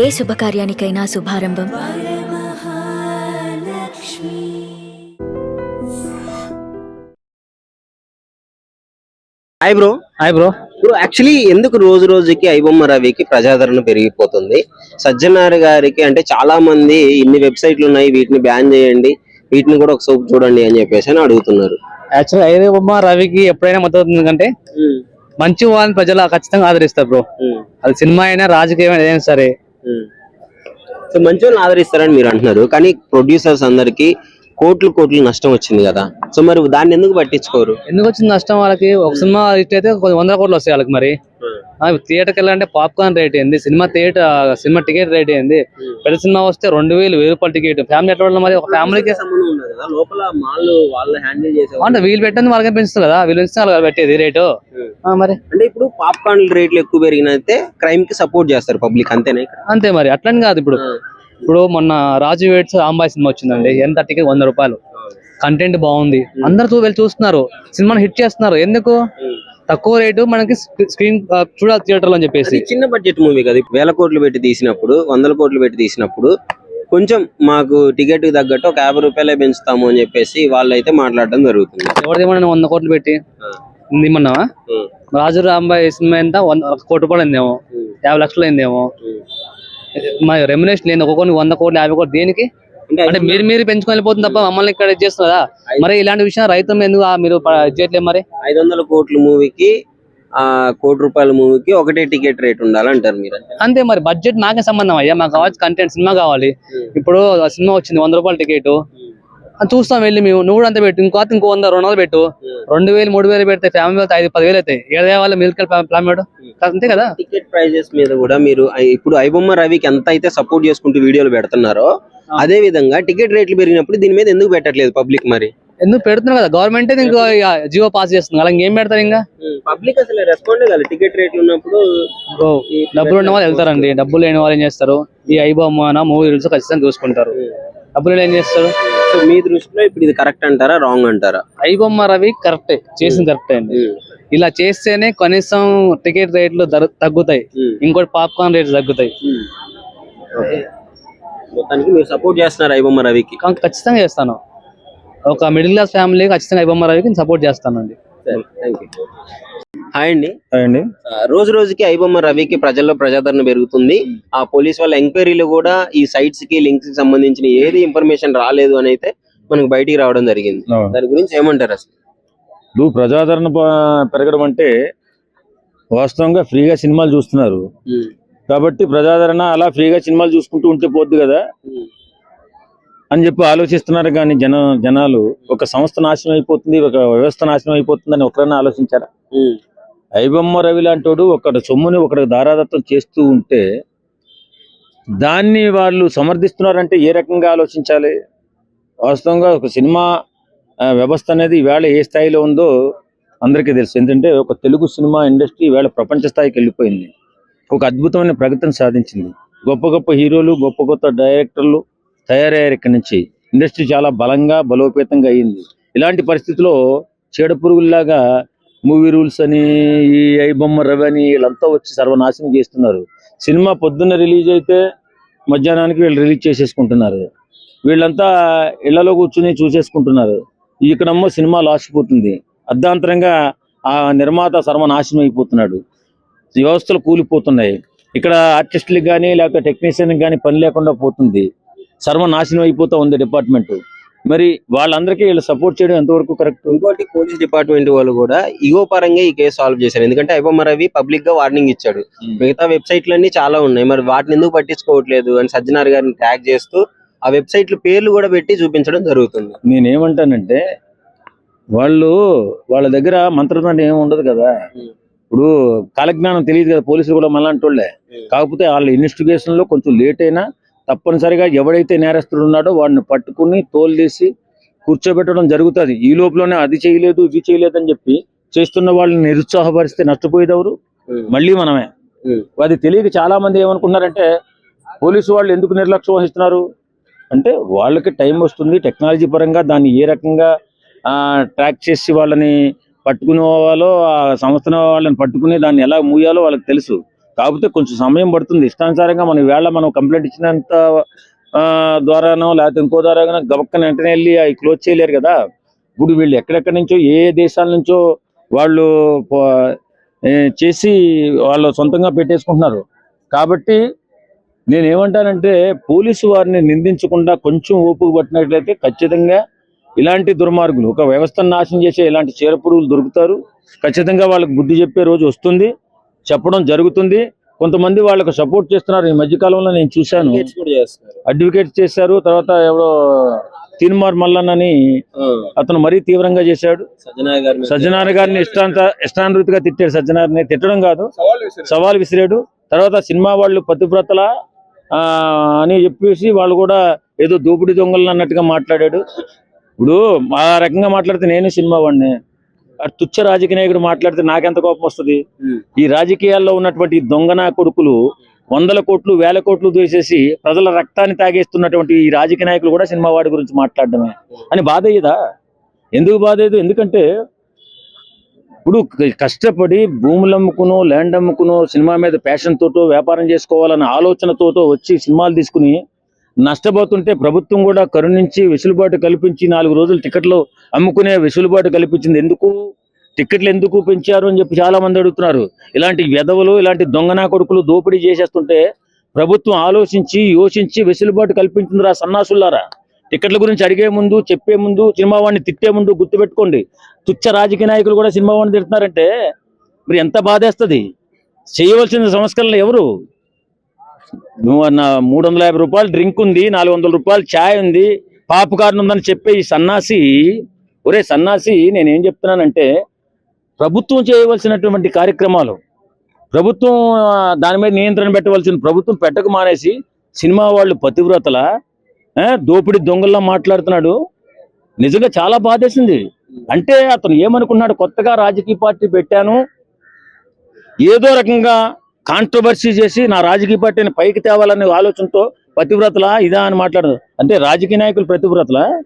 ఏ శుభకార్యానికైనా శుభారంభం. Hi bro. Hi bro. Bro actually ఎందుకు రోజు రోజుకి ఐబొమ్మ రవికి ప్రజాదరణ పెరిగిపోతుంది? సజ్జనార్ గారికి అంటే చాలా మంది ఇన్ని వెబ్సైట్లు ఉన్నాయి వీటిని బ్యాన్ చేయండి వీటిని కూడా ఒక సోప్ చూడండి అని చెప్పేసి అని అడుగుతున్నారు. యాక్చువల్ ఐదే బొమ్మ రవికి ఎప్పుడైనా మద్దతు ఉంది ఎందుకంటే మంచి వాళ్ళని ప్రజలు ఖచ్చితంగా ఆదరిస్తారు బ్రో. అది సినిమా అయినా రాజకీయం అయినా సరే సో మంచి వాళ్ళని ఆదరిస్తారని మీరు అంటున్నారు. కానీ ప్రొడ్యూసర్స్ అందరికి కోట్లు కోట్లు నష్టం వచ్చింది కదా. సో మరి దాన్ని ఎందుకు పట్టించుకోరు? ఎందుకు వచ్చింది నష్టం వాళ్ళకి? ఒక సినిమా హిట్ అయితే వందల కోట్లు వస్తాయి వాళ్ళకి మరి. థియేటర్కి వెళ్ళాలంటే పాప్కార్న్ రేట్ ఏంది? Cinema theatre cinema ticket rate ఏంది? పెద్ద సినిమా వస్తే రెండు వేలు వెయ్యి రూపాయల టికెట్ ఫ్యామిలీ ఎట్లా మరి ఒక ఫ్యామిలీకి అంటే వీళ్ళు పెట్టింది వాళ్ళకే పెంచుతుంది కదా? వీళ్ళు పెంచితే వాళ్ళు పెట్టేది రేటు మరి. అంటే ఇప్పుడు పాప్కార్న్ రేట్లు ఎక్కువ పెరిగినైతే క్రైమ్కి సపోర్ట్ చేస్తారు పబ్లిక్ అంతేనా అంతే మరి. అట్లని కాదు ఇప్పుడు. ఇప్పుడు మొన్న రాజు వేట్స్ రాంబాయ్ సినిమా వచ్చిందండి. ఎంత టికెట్ వంద రూపాయలు. కంటెంట్ బాగుంది. అందరు వెళ్ళి చూస్తున్నారు. సినిమాని హిట్ చేస్తున్నారు. ఎందుకు? తక్కువ రేటు మనకి స్క్రీన్ చూడాలి థియేటర్ అని చెప్పేసి. చిన్న బడ్జెట్ మూవీ కదా. వేల కోట్లు పెట్టి తీసినప్పుడు వందల కోట్లు పెట్టి తీసినప్పుడు కొంచెం మాకు టికెట్కి తగ్గట్టు ఒక యాభై రూపాయలే పెంచుతాము అని చెప్పేసి వాళ్ళైతే మాట్లాడడం జరుగుతుంది. ఎవరిదేమన్నా వంద కోట్లు పెట్టి? ఏమన్నావా రాజు రాంబాయ్ సినిమా ఎంత? వంద ఒక కోటి రూపాయలు అయిందేమో. యాభై లక్షలు అయిందేమో. మరి రెమ్యునేషన్ లేదు ఒక్కొక్కరికి వంద కోట్లు యాభై కోట్లు దేనికి? అంటే మీరు మీరు పెంచుకొని వెళ్ళిపోతుంది తప్ప మమ్మల్ని ఇక్కడ ఇది చేస్తున్నదా మరి ఇలాంటి విషయం రైతు ఎందుకు మీరు చేయట్లేదు మరి? ఐదు వందల కోట్ల మూవీకి ఆ కోటి రూపాయల మూవీకి ఒకటే టికెట్ రేట్ ఉండాలంటారు మీరు. అంతే మరి బడ్జెట్ నాకే సంబంధం అయ్యా మాకు కావాల్సిన కంటెంట్ సినిమా కావాలి. ఇప్పుడు ఆ సినిమా వచ్చింది వంద రూపాయల టికెట్. చూస్తాం వెళ్ళి మేము నువ్వు అంతే పెట్టు ఇంకో ఇంకో వంద రెండు వందలు పెట్టు. రెండు వేలు మూడు వేలు పెడితే ఫ్యామిలీ వెళ్తే ఐదు పదివేలు అవుతాయి. ఏడే వాళ్ళ మిల్క్ ప్లాన్ అంతే కదా? టికెట్ ప్రైజెస్ మీద కూడా మీరు ఇప్పుడు ఐబొమ్మ రవికి ఎంత అయితే సపోర్ట్ చేసుకుంటూ వీడియోలు పెడుతున్నారో అదే విధంగా టికెట్ రేట్లు పెరిగినప్పుడు దీని మీద ఎందుకు పెట్టట్లేదు పబ్లిక్ మరి? ఎందుకు పెడుతున్నారు కదా? గవర్నమెంట్ ఇంకో జియో పాస్ చేస్తుంది. అలా ఇంకేం పెడతారు ఇంకా? పబ్లిక్ అసలు రెస్పాండ్ కదా. టికెట్ రేట్లు ఉన్నప్పుడు డబ్బులు ఉన్న వాళ్ళు వెళ్తారండి. డబ్బులు లేని వాళ్ళు ఏం చేస్తారు? ఈ ఐబొమ్మ మూవీ రూల్స్ ఖచ్చితంగా చూసుకుంటారు. డబ్బులు ఏం చేస్తారు? సో మీ దృష్టిలో ఇప్పుడు ఇది కరెక్ట్ అంటారా రాంగ్ అంటారా? ఐబొమ్మ రవి కరెక్టే చేసింది కరెక్టే అండి. ఇలా చేస్తేనే కనీసం టికెట్ రేట్లు తగ్గుతాయి. ఇంకోటి పాప్కార్న్ రేట్లు తగ్గుతాయి. మొత్తానికి మీరు సపోర్ట్ చేస్తున్నారు ఐబొమ్మ రవికి. కా- ఖచ్చితంగా చేస్తాను. ఒక మిడిల్ క్లాస్ ఫ్యామిలీ ఖచ్చితంగా ఐబొమ్మ రవికి సపోర్ట్ చేస్తానండి. సరే థ్యాంక్ యూ హాయ్ అండి. అండి. ఆ, రోజు రోజుకి ఐబొమ్మ రవికి ప్రజల్లో ప్రజాదరణ పెరుగుతుంది. ఆ పోలీస్ వాళ్ళ ఎంక్వైరీలు కూడా ఈ సైట్స్కి లింక్స్కి సంబంధించిన ఏది ఇన్ఫర్మేషన్ రాలేదు అని అయితే మనకు బయటికి రావడం జరిగింది. దాని గురించి ఏమంటారు అసలు? ఇప్పుడు ప్రజాదరణ పెరగడం అంటే వాస్తవంగా ఫ్రీగా సినిమాలు చూస్తున్నారు. కాబట్టి ప్రజాదరణ అలా ఫ్రీగా సినిమాలు చూసుకుంటూ ఉంటే పోద్ది కదా. అని చెప్పి ఆలోచిస్తున్నారు కానీ జన జనాలు ఒక సంస్థ నాశనం అయిపోతుంది ఒక వ్యవస్థ నాశనం అయిపోతుంది అని ఒకరైనా ఆలోచించారా? ఐబొమ్మ రవి లాంటోడు ఒకటి సొమ్ముని ఒకటి దారాదత్తం చేస్తూ ఉంటే దాన్ని వాళ్ళు సమర్థిస్తున్నారంటే ఏ రకంగా ఆలోచించాలి? వాస్తవంగా ఒక సినిమా వ్యవస్థ అనేది ఈవేళ ఏ స్థాయిలో ఉందో అందరికీ తెలుసు. ఎందుకంటే ఒక తెలుగు సినిమా ఇండస్ట్రీ ఈవేళ ప్రపంచ స్థాయికి వెళ్ళిపోయింది. ఒక అద్భుతమైన ప్రగతిని సాధించింది. గొప్ప గొప్ప హీరోలు గొప్ప గొప్ప డైరెక్టర్లు తయారయ్యారు ఇక్కడి నుంచి. ఇండస్ట్రీ చాలా బలంగా బలోపేతంగా అయ్యింది ఇలాంటి పరిస్థితిలో చీడ పురుగుల్లాగా మూవీ రూల్స్ అని ఈ ఐబొమ్మ రవి అని వీళ్ళంతా వచ్చి సర్వనాశనం చేస్తున్నారు. సినిమా పొద్దున్న రిలీజ్ అయితే మధ్యాహ్నానికి వీళ్ళు రిలీజ్ చేసేసుకుంటున్నారు. వీళ్ళంతా ఇళ్ళలో కూర్చుని చూసేసుకుంటున్నారు. ఇక్కడమ్మో సినిమా లాసిపోతుంది అర్ధాంతరంగా ఆ నిర్మాత సర్వనాశనం అయిపోతున్నాడు. వ్యవస్థలు కూలిపోతున్నాయి. ఇక్కడ ఆర్టిస్టులకు కానీ లేకపోతే టెక్నీషియన్కి కానీ పని లేకుండా పోతుంది. సర్వనాశనం అయిపోతూ ఉంది డిపార్ట్మెంట్. మరి వాళ్ళందరికీ వీళ్ళు సపోర్ట్ చేయడం ఎంతవరకు కరెక్ట్? ఇంకోటి పోలీస్ డిపార్ట్మెంట్ వాళ్ళు కూడా ఇగో పరంగా ఈ కేసు సాల్వ్ చేశారు. ఎందుకంటే ఐబొమ్మ రవి పబ్లిక్గా వార్నింగ్ ఇచ్చాడు. మిగతా వెబ్సైట్లన్నీ చాలా ఉన్నాయి. మరి వాటిని ఎందుకు పట్టించుకోవట్లేదు అని సజ్జనార్ గారిని ట్యాగ్ చేస్తూ ఆ వెబ్సైట్ల పేర్లు కూడా పెట్టి చూపించడం జరుగుతుంది. నేనేమంటానంటే వాళ్ళు వాళ్ళ దగ్గర మంత్రదండం ఏమి ఉండదు కదా. ఇప్పుడు కాలజ్ఞానం తెలియదు కదా పోలీసులు కూడా మళ్ళీ వాళ్ళే. కాకపోతే వాళ్ళ ఇన్వెస్టిగేషన్లో కొంచెం లేట్ అయినా తప్పనిసరిగా ఎవడైతే నేరస్తుడు ఉన్నాడో వాడిని పట్టుకుని తోలు తీసి కూర్చోబెట్టడం జరుగుతుంది. ఈ లోపలనే అది చేయలేదు ఇది చేయలేదు అని చెప్పి చేస్తున్న వాళ్ళని నిరుత్సాహపరిస్తే నష్టపోయేది ఎవరు మళ్ళీ మనమే. అది తెలియక చాలా మంది ఏమనుకున్నారంటే పోలీసు వాళ్ళు ఎందుకు నిర్లక్ష్యం వహిస్తున్నారు? అంటే వాళ్ళకి టైం వస్తుంది టెక్నాలజీ పరంగా దాన్ని ఏ రకంగా ట్రాక్ చేసి వాళ్ళని పట్టుకునే వాళ్ళో ఆ సంస్థ వాళ్ళని పట్టుకుని దాన్ని ఎలా మూయాలో వాళ్ళకి తెలుసు. కాకపోతే కొంచెం సమయం పడుతుంది. ఇష్టానుసారంగా మనం వేళ మనం కంప్లైంట్ ఇచ్చినంత ఆ, ద్వారానో లేకపోతే ఇంకో ద్వారా గబక్కన వెంటనే వెళ్ళి అవి క్లోజ్ చేయలేరు కదా. ఇప్పుడు వీళ్ళు ఎక్కడెక్కడి నుంచో ఏ దేశాల నుంచో వాళ్ళు చేసి వాళ్ళు సొంతంగా పెట్టేసుకుంటున్నారు. కాబట్టి నేను ఏమంటానంటే పోలీసు వారిని నిందించకుండా కొంచెం ఓపుకు పట్టినట్లయితే ఖచ్చితంగా ఇలాంటి దుర్మార్గులు ఒక వ్యవస్థను నాశనం చేసే ఇలాంటి చీరపురుగులు దొరుకుతారు. ఖచ్చితంగా వాళ్ళకి బుద్ధి చెప్పే రోజు వస్తుంది. చెప్పడం జరుగుతుంది. కొంతమంది వాళ్ళకు సపోర్ట్ చేస్తున్నారు. ఈ మధ్య కాలంలో నేను చూశాను. అడ్వకేట్ చేశారు. తర్వాత ఎవరో తీన్మార్ మల్లన్నని అతను మరీ తీవ్రంగా చేశాడు. సజ్జనార్ గారి మీద- సజ్జనార్ గారిని ఇష్టాంత ఇష్టానురీతిగా తిట్టాడు. సజ్జనార్ని తిట్టడం కాదు. సవాల్ విసిరాడు. తర్వాత సినిమా వాళ్ళు పతివ్రతల ఆ, అని చెప్పేసి వాళ్ళు కూడా ఏదో దోపిడీ దొంగలు అన్నట్టుగా మాట్లాడాడు. ఇప్పుడు ఆ రకంగా మాట్లాడితే నేను సినిమా వాడిని తుచ్చ రాజకీయ నాయకుడు మాట్లాడితే నాకెంత కోపం వస్తుంది. ఈ రాజకీయాల్లో ఉన్నటువంటి దొంగన కొడుకులు వందల కోట్లు వేల కోట్లు దోసేసి ప్రజల రక్తాన్ని తాగేస్తున్నటువంటి ఈ రాజకీయ నాయకులు కూడా సినిమా వాడి గురించి మాట్లాడడమే. అని బాధ అయ్యేదా? ఎందుకు బాధ అయ్యేది? ఎందుకంటే ఇప్పుడు కష్టపడి భూములు అమ్ముకునో ల్యాండ్ అమ్ముకునో సినిమా మీద ప్యాషన్ తోటో వ్యాపారం చేసుకోవాలన్న ఆలోచనతోటో వచ్చి సినిమాలు తీసుకుని నష్టపోతుంటే ప్రభుత్వం కూడా కరుణించి వెసులుబాటు కల్పించి నాలుగు రోజులు టికెట్లు అమ్ముకునే వెసులుబాటు కల్పించింది. ఎందుకు? టిక్కెట్లు ఎందుకు పెంచారు అని చెప్పి చాలా మంది అడుగుతున్నారు. ఇలాంటి వెధవలు ఇలాంటి దొంగనా కొడుకులు దోపిడీ చేసేస్తుంటే ప్రభుత్వం ఆలోచించి యోచించి వెసులుబాటు కల్పించిందిరా సన్నాసులారా. టికెట్ల గురించి అడిగే ముందు చెప్పే ముందు సినిమా వాడిని తిట్టే ముందు గుర్తుపెట్టుకోండి. తుచ్చ రాజకీయ నాయకులు కూడా సినిమా వాడిని తిడుతున్నారంటే మరి ఎంత బాధేస్తుంది? చేయవలసిన సంస్కరణలు ఎవరు? నువ్వు అన్న మూడు వందల యాభై రూపాయలు డ్రింక్ ఉంది నాలుగు వందల రూపాయలు ఛాయ్ ఉంది పాపకార్న్ ఉందని చెప్పే ఈ సన్నాసి ఒరే సన్నాసి నేనేం చెప్తున్నానంటే ప్రభుత్వం చేయవలసినటువంటి కార్యక్రమాలు ప్రభుత్వం దాని మీద నియంత్రణ పెట్టవలసిన ప్రభుత్వం పెట్టక మానేసి సినిమా వాళ్ళు పతివ్రతల దోపిడి దొంగల్లా మాట్లాడుతున్నాడు. నిజంగా చాలా బాధేసింది. అంటే అతను ఏమనుకున్నాడు? కొత్తగా రాజకీయ పార్టీ పెట్టాను. ఏదో రకంగా కాంట్రవర్సీ చేసి నా రాజకీయ పార్టీని పైకి తేవాలనే ఆలోచనతో పతివ్రతల ఇదా అని మాట్లాడదు. అంటే రాజకీయ నాయకులు పతివ్రతల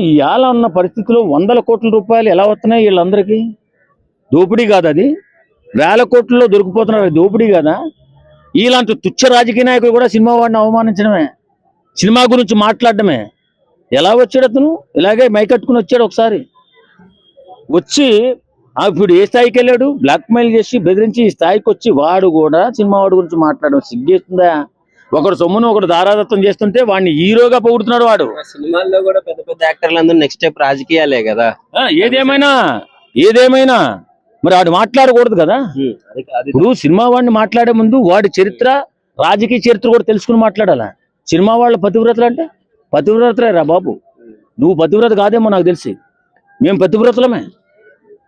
ఇవాళ ఉన్న పరిస్థితిలో వందల కోట్ల రూపాయలు ఎలా వస్తున్నాయి వీళ్ళందరికీ? దోపిడీ కాదు అది? వేల కోట్లలో దొరికిపోతున్నారు అది దోపిడీ కాదా? ఇలాంటి తుచ్చ రాజకీయ నాయకులు కూడా సినిమా వాడిని అవమానించడమే. సినిమా గురించి మాట్లాడడమే. ఎలా వచ్చాడు అతను? ఇలాగే మైకట్టుకుని వచ్చాడు ఒకసారి. వచ్చి ఇప్పుడు ఏ స్థాయికి వెళ్ళాడు? బ్లాక్ మెయిల్ చేసి బెదిరించి ఈ స్థాయికి వచ్చి వాడు కూడా సినిమా వాడి గురించి మాట్లాడడం సిగ్గేస్తుందా? ఒకడు సొమ్మును ఒకడు దారాదత్తం చేస్తుంటే వాడిని హీరోగా పొగుడుతున్నాడు వాడు. సినిమాల్లో కూడా పెద్ద పెద్ద యాక్టర్లు అందరూ నెక్స్ట్ స్టెప్ రాజకీయాలే కదా. ఏదేమైనా? ఏదేమైనా? మరి వాడు మాట్లాడకూడదు కదా? ఇప్పుడు సినిమా వాడిని మాట్లాడే ముందు వాడి చరిత్ర రాజకీయ చరిత్ర కూడా తెలుసుకుని మాట్లాడాలా? సినిమా వాళ్ళ పతివ్రతలు అంటే? పతివ్రతలే రా బాబు. నువ్వు పతివ్రత కాదేమో నాకు తెలిసి. మేము పతివ్రతలమే.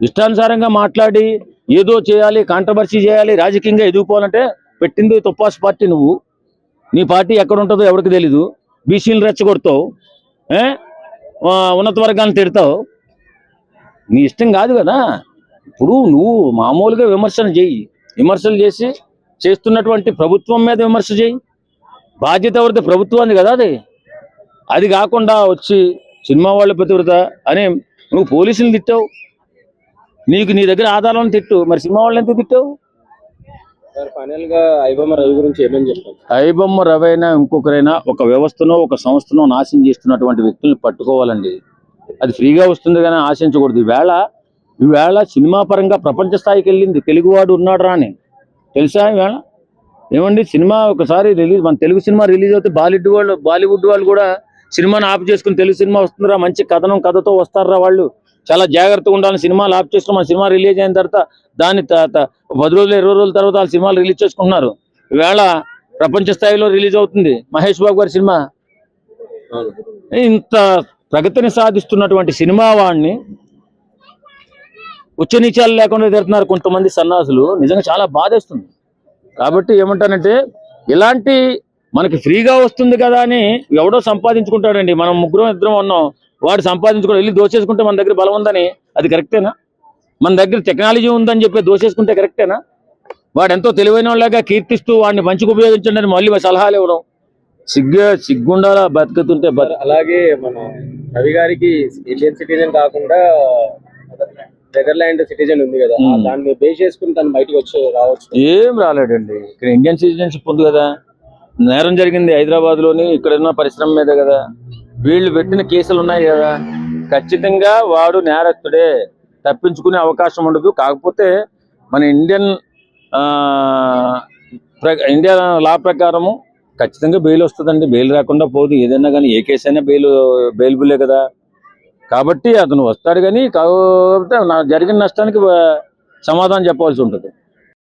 ఇష్టానుసారంగా మాట్లాడి ఏదో చేయాలి కాంట్రవర్సీ చేయాలి రాజకీయంగా ఎదుగుకోవాలంటే పెట్టింది తుప్పాసు పార్టీ నువ్వు. నీ పార్టీ ఎక్కడ ఉంటుందో ఎవరికి తెలీదు. బీసీలు రెచ్చగొడతావు ఉన్నత వర్గాలను తిడతావు. నీ ఇష్టం కాదు కదా. ఇప్పుడు నువ్వు మామూలుగా విమర్శన చేయి. విమర్శలు చేసి చేస్తున్నటువంటి ప్రభుత్వం మీద విమర్శ చేయి. బాధ్యత ఎవరిది? ప్రభుత్వాన్ని కదా అది. అది కాకుండా వచ్చి సినిమా వాళ్ళ ప్రతివ్రత అని నువ్వు పోలీసులు తిట్టావు. నీకు నీ దగ్గర ఆధారాలను తిట్టు. మరి సినిమా వాళ్ళని ఎందుకు తిట్టావు? ఐబొమ్మ రవి రవైనా ఇంకొకరైనా ఒక వ్యవస్థనో ఒక సంస్థనో నాశనం చేస్తున్నటువంటి వ్యక్తుల్ని పట్టుకోవాలండి. అది ఫ్రీగా వస్తుంది కానీ ఆశించకూడదు. ఈవేళ ఈవేళ సినిమా పరంగా ప్రపంచ స్థాయికి వెళ్ళింది. తెలుగువాడు ఉన్నాడు రా అని తెలుసా ఈవేళ? ఏమండి సినిమా ఒకసారి రిలీజ్ మన తెలుగు సినిమా రిలీజ్ అవుతే బాలీవుడ్ వాళ్ళు బాలీవుడ్ వాళ్ళు కూడా సినిమాని ఆఫ్ చేసుకుని తెలుగు సినిమా వస్తుందిరా మంచి కథనం కథతో వస్తారా వాళ్ళు. చాలా జాగ్రత్తగా ఉండాలని సినిమాలు ఆఫ్ చేసుకుని మన సినిమా రిలీజ్ అయిన తర్వాత దాని తర్వాత పది రోజులు ఇరవై రోజుల తర్వాత వాళ్ళ సినిమాలు రిలీజ్ చేసుకుంటున్నారు. ఈవేళ ప్రపంచ స్థాయిలో రిలీజ్ అవుతుంది. మహేష్ బాబు గారి సినిమా. ఇంత ప్రగతిని సాధిస్తున్నటువంటి సినిమా వాడిని ఉచ్చనీచాలు లేకుండా తిడుతున్నారు కొంతమంది సన్నాసులు. నిజంగా చాలా బాధేస్తుంది. కాబట్టి ఏమంటానంటే ఇలాంటి మనకి ఫ్రీగా వస్తుంది కదా అని ఎవడో సంపాదించుకుంటాడండి. మనం ముగ్గురం ఇద్దరం ఉన్నాం. వాడు సంపాదించుకుని వెళ్ళి దోచేసుకుంటే మన దగ్గర బలం ఉందని అది కరెక్టేనా? మన దగ్గర టెక్నాలజీ ఉందని చెప్పి దోచేసుకుంటే కరెక్టేనా? వాడు ఎంతో తెలివైన వాళ్ళగా కీర్తిస్తూ వాడిని మంచిగా ఉపయోగించండి అని మళ్ళీ సలహాలు ఇవ్వడం. సిగ్గు సిగ్గుండాలా బతుకుతుంటే బతు అలాగే మన రవి గారికి ఇండియన్ సిటిజన్ కాకుండా నెదర్లాండ్ సిటిజన్ ఉంది కదా. దాన్ని బేస్ చేసుకుని తను బయటకు వచ్చి రావచ్చు. ఏం రాలేడండి. ఇక్కడ ఇండియన్ సిటిజన్షిప్ ఉంది కదా. నేరం జరిగింది హైదరాబాద్లోని ఇక్కడ ఉన్న పరిశ్రమ మీద కదా. వీళ్ళు పెట్టిన కేసులు ఉన్నాయి కదా. ఖచ్చితంగా వాడు నేరస్తుడే. తప్పించుకునే అవకాశం ఉండదు. కాకపోతే మన ఇండియన్ ఆ, ప్ర- ఇండియా లా ప్రకారము ఖచ్చితంగా బెయిల్ వస్తుందండి. బెయిల్ రాకుండా పోదు. ఏదైనా కానీ ఏ కేసు అయినా బెయిల్ బెయిల్బులే కదా. కాబట్టి అతను వస్తాడు కానీ కాకపోతే నా జరిగిన నష్టానికి సమాధానం చెప్పాల్సి ఉంటుంది.